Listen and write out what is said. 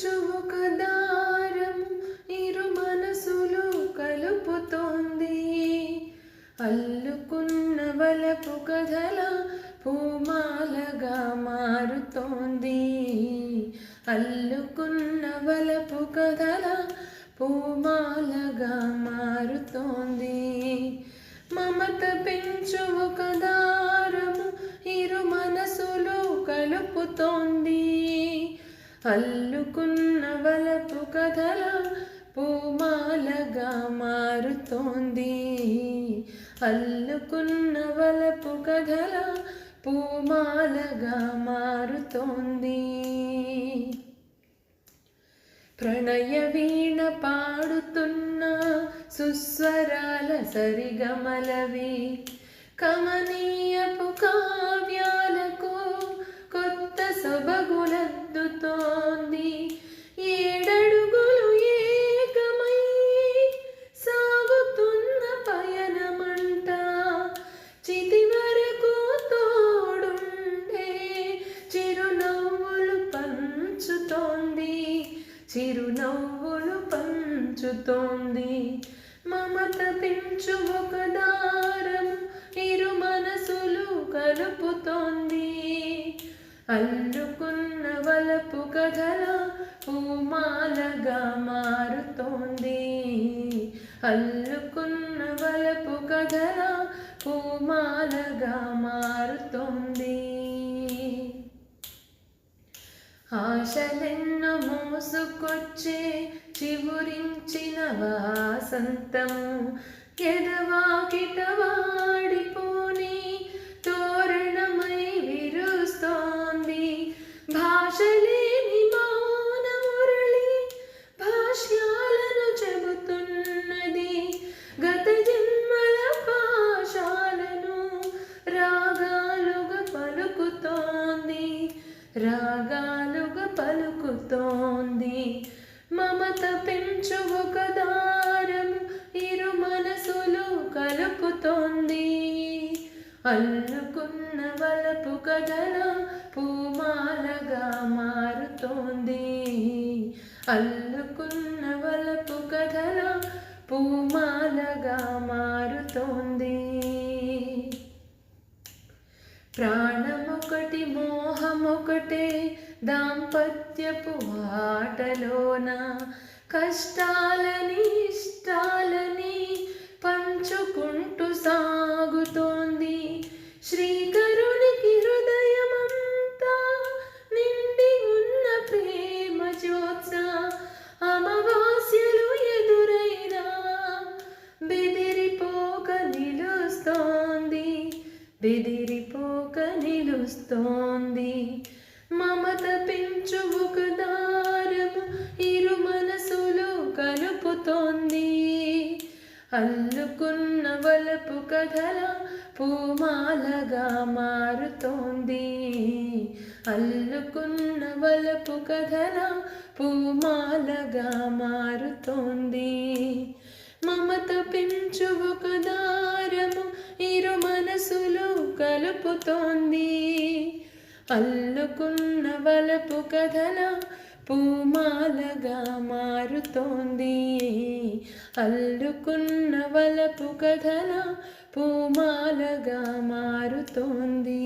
పెంచు ఒక దారం ఇరు మనసులు కలుపుతోంది. అల్లుకున్న వలపు కథల పూమాలగా మారుతోంది. అల్లుకున్న వలపు కథల పూమాలగా మారుతోంది. మమత పెంచు ఒక అల్లుకున్న వలపు కథల పూమాలగా మారుతోంది. అల్లుకున్న వలపు కథల పూమాలగా మారుతోంది. ప్రణయ వీణ పాడుతున్న సుస్వరాల సరిగమలవి కమనీయపు కావ్యాలకు కొత్త ఏడడుగులు ఏకమై సాగుతున్న పయనమంట చితి వరకు తోడుండే చిరునవ్వులు పంచుతోంది. చిరునవ్వులు పంచుతోంది. మమత పెంచు ఒక దారము ఇరు మనసులు కలుపుతోంది. అల్లుకున్న వలపు కథల పూమాలగా మారుతోంది. అల్లుకున్న వలపు కథల పూమాలగా మారుతోంది. ఆశలెన్నో మోసుకొచ్చే చివురించిన వాసంతము ఎదవాకిట వాడిపోని రాగాలుగా పలుకుతోంది. మమత పెంచు ఒక దారము ఇరు మనసులు కలుపుతోంది. అల్లుకున్న వలపు కథల పూమాలగా మారుతోంది. అల్లుకున్న వలపు కథల పూమాలగా మారుతోంది. ఒకటి మోహమొకటే దాంపత్యపు ఆటలోన కష్టాలని ఇష్టాలని పంచుకుంటూ సాగుతోంది. శ్రీకరునికి హృదయమంతా నిండి ఉన్న ప్రేమ జ్యోత్స అమావాస్యలు ఎదురైనా బెదిరిపోక నిలుస్తోంది. బెదిరి నిలుస్తోంది మమత పెంచు ఒక దారము ఇరు మనసులు కలుపుతోంది. అల్లుకున్న వలపు కథల పూమాలగా మారుతోంది. అల్లుకున్న వలపు కథల పూమాలగా మారుతోంది. మమత పెంచు ఒక దారము ఇరు మనసులు కలుపుతోంది. అల్లుకున్న వలపు కథన పూమాలగా మారుతోంది. అల్లుకున్న వలపు కథన పూమాలగా మారుతోంది.